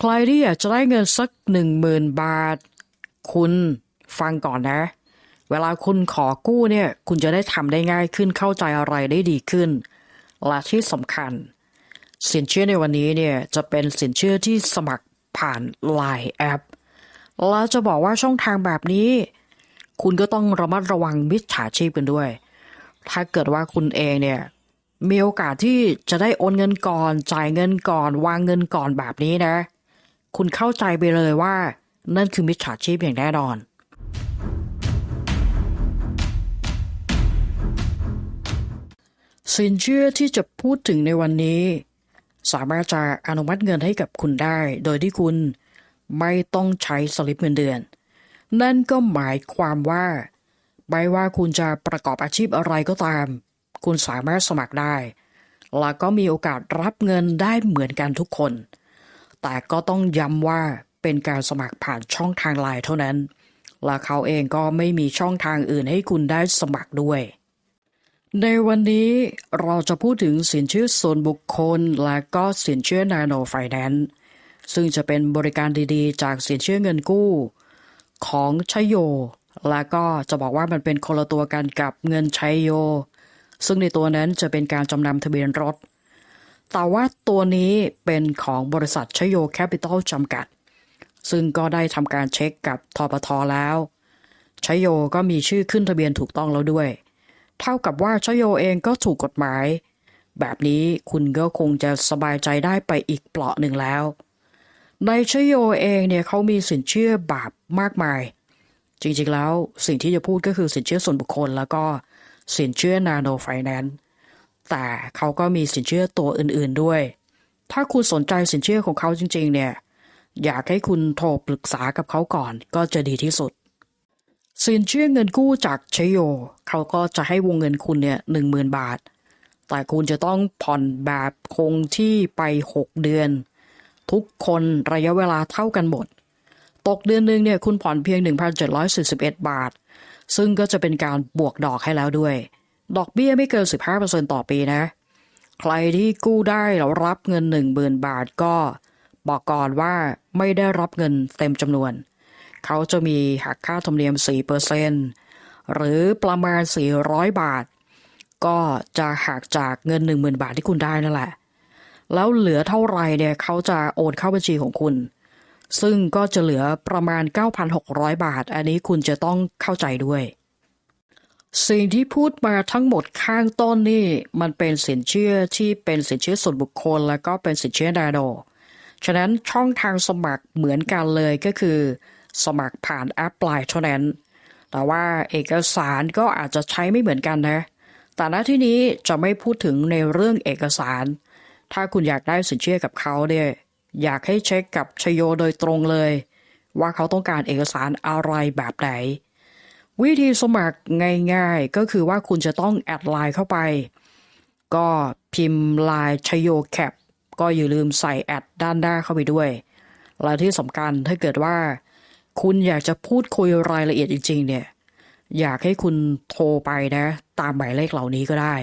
ใครที่อยากจะได้เงินสักหนึ่งหมื่นบาท คุณฟังก่อนนะ เวลาคุณขอกู้เนี่ย คุณจะได้ทำได้ง่ายขึ้นเข้าใจอะไรได้ดีขึ้น และที่สำคัญ สินเชื่อในวันนี้เนี่ยจะเป็นสินเชื่อที่สมัครผ่าน Line แอปแล้วจะบอกว่าช่องทางแบบนี้ คุณก็ต้องระมัดระวังมิจฉาชีพกันด้วย ถ้าเกิดว่าคุณเองเนี่ยมีโอกาสที่จะได้โอนเงินก่อน จ่ายเงินก่อน วางเงินก่อนแบบนี้นะ คุณเข้าใจไปเลยว่า นั่นคือมิจฉาชีพอย่างแน่นอน สินเชื่อที่จะพูดถึงในวันนี้ สามารถจะอนุมัติเงินให้กับคุณได้ โดยที่คุณไม่ต้องใช้สลิปเงินเดือน นั่นก็หมายความว่าไม่ว่าคุณจะประกอบอาชีพอะไรก็ตาม คุณสามารถสมัครได้ และก็มีโอกาสรับเงินได้เหมือนกันทุกคน แต่ก็ต้องย้ำว่าเป็นการสมัครผ่านช่องทางไลน์เท่านั้น และเขาเองก็ไม่มีช่องทางอื่นให้คุณได้สมัครด้วย ในวันนี้เราจะพูดถึงสินเชื่อส่วนบุคคล และก็สินเชื่อนาโนไฟแนนซ์ซึ่งจะเป็นบริการดีๆ จากสินเชื่อเงินกู้ ของชยโย และก็จะบอกว่ามันเป็นคนละตัวกันกับเงินชยโย ซึ่งในตัวนั้นจะเป็นการจำนำทะเบียนรถ แต่ว่าตัวนี้เป็นของบริษัทชโยแคปิตอลจำกัด ซึ่งก็ได้ทำการเช็คกับทปทแล้วชโยก็มีชื่อขึ้นทะเบียนถูกต้องแล้วด้วย เท่ากับว่าชโยเองก็ถูกกฎหมาย แบบนี้คุณก็คงจะสบายใจได้ไปอีกเปลาะหนึ่งแล้ว ในชโยเองเนี่ยเขามีสินเชื่อแบบมากมาย จริงๆแล้วสิ่งที่จะพูดก็คือสินเชื่อส่วนบุคคลแล้วก็สินเชื่อนาโนไฟแนนซ์ แต่เขาก็มีสินเชื่อตัวอื่นๆด้วย ถ้าคุณสนใจสินเชื่อของเขาจริง ๆ เนี่ย อยากให้คุณโทรปรึกษากับเขาก่อนก็จะดีที่สุด สินเชื่อเงินกู้จากเชโย เขาก็จะให้วงเงินคุณเนี่ยหนึ่งหมื่นบาท แต่คุณจะต้องผ่อนแบบคงที่ไป 6 เดือน ทุกคนระยะเวลาเท่ากันหมด ตกเดือนหนึ่งเนี่ยคุณผ่อนเพียง 1,741 บาท ซึ่งก็จะเป็นการบวกดอกให้แล้วด้วย ดอกเบี้ยไม่เกิน 15%ต่อปีนะ ใครที่กู้ได้แล้วรับเงิน 10,000 บาทก็บอกก่อนว่าไม่ได้รับเงินเต็มจำนวน เขาจะมีหักค่าธรรมเนียม 4%หรือประมาณ 400 บาท ก็จะหักจากเงิน 10,000 บาทที่คุณได้นั่นแหละ แล้วเหลือเท่าไหรเนี่ยเขาจะโอนเข้าบัญชีของคุณ ซึ่งก็จะเหลือประมาณ 9,600 บาท อันนี้คุณจะต้องเข้าใจด้วย สิ่งที่พูดมาทั้งหมดข้างต้นนี่ มันเป็นสินเชื่อที่เป็นสินเชื่อส่วนบุคคล แล้วก็เป็นสินเชื่อนาโนฉะนั้นช่องทางสมัครเหมือนกันเลยก็คือ สมัครผ่านแอปไลน์เท่านั้น แต่ว่าเอกสารก็อาจจะใช้ไม่เหมือนกันนะ แต่ณที่นี้จะไม่พูดถึงในเรื่องเอกสาร ถ้าคุณอยากได้สินเชื่อกับเขาเนี่ยอยากให้เช็คกับชโยโดยตรงเลย ว่าเขาต้องการเอกสารอะไรแบบไหน วิธีสมัครง่ายๆ ก็คือว่าคุณจะต้องแอดไลน์เข้าไป ก็พิมพ์ไลน์ชโยแคปก็อย่าลืมใส่แอดด้านหน้าเข้าไปด้วย และที่สำคัญถ้าเกิดว่า คุณอยากจะพูดคุยรายละเอียดจริง ๆ เนี่ย อยากให้คุณโทรไปนะ ตามหมายเลขเหล่านี้ก็ได้